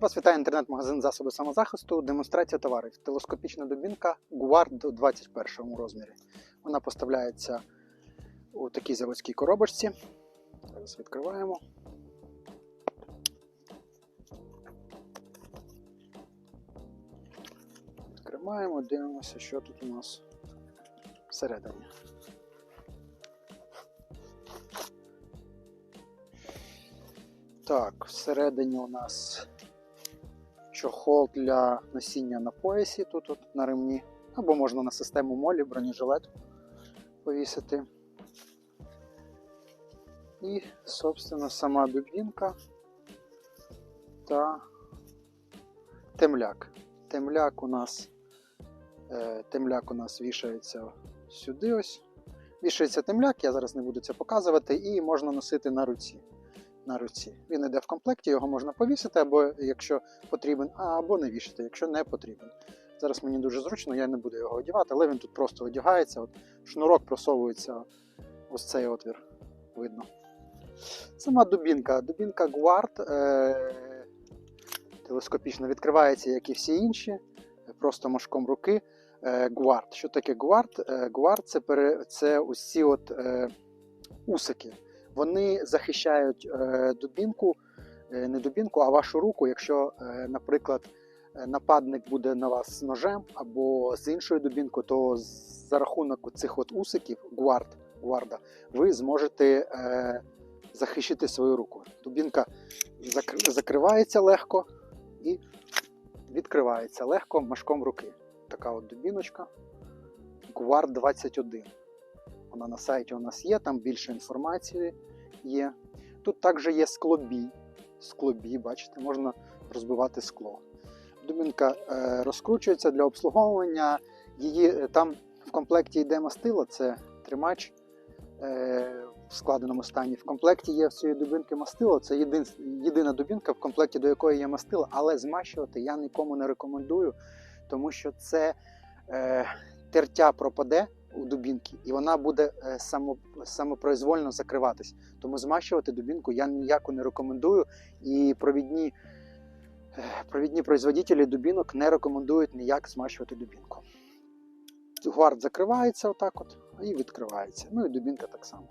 Вас вітає інтернет-магазин засоби самозахисту. Демонстрація товарів. Телескопічна дубінка Guard у 21 розмірі. Вона поставляється у такій заводській коробочці. Зараз відкриваємо. Відкриваємо, дивимося, що тут у нас всередині. Так, всередині у нас чохол для носіння на поясі, тут от на ремні, або можна на систему молі, бронежилет повісити. І, собственно, сама дубінка та темляк. Темляк у нас, е, темляк у нас вішається сюди ось. Вішається темляк, я зараз не буду це показувати, і можна носити на руці. На руці. Він йде в комплекті, його можна повісити, або якщо потрібен, або не вішати, якщо не потрібен. Зараз мені дуже зручно, я не буду його одягати, але він тут просто одягається. От шнурок просовується ось цей отвір. Видно. Сама дубінка. Дубінка Guard е- телескопічно відкривається, як і всі інші, просто мошком руки. Е, Guard. Що таке Guard? Е, Guard це, пере... це ці от, е, усики. Вони захищають е, дубінку, е, не дубінку, а вашу руку, якщо, е, наприклад, нападник буде на вас з ножем або з іншою дубінкою, то за рахунок цих от усиків, гуард, гуарда, ви зможете захищити свою руку. Дубінка закр- закривається легко і відкривається легко машком руки. Така от дубіночка. Гуард 21. Вона на сайті у нас є, там більше інформації є. Тут також є склобій. Склобій, бачите, можна розбивати скло. Дубінка е, розкручується для обслуговування. Її е, там в комплекті йде мастило, це тримач е, в складеному стані. В комплекті є в цієї дубинки мастило. Це єдин, єдина дубінка, в комплекті до якої є мастило, але змащувати я нікому не рекомендую, тому що це е, тертя пропаде у дубінки, і вона буде само, самопроізвольно закриватись. Тому змащувати дубінку я ніяко не рекомендую. І провідні, е, провідні производителі дубінок не рекомендують ніяк змащувати дубінку. Гвард закривається отак от і відкривається. Ну і дубінка так само.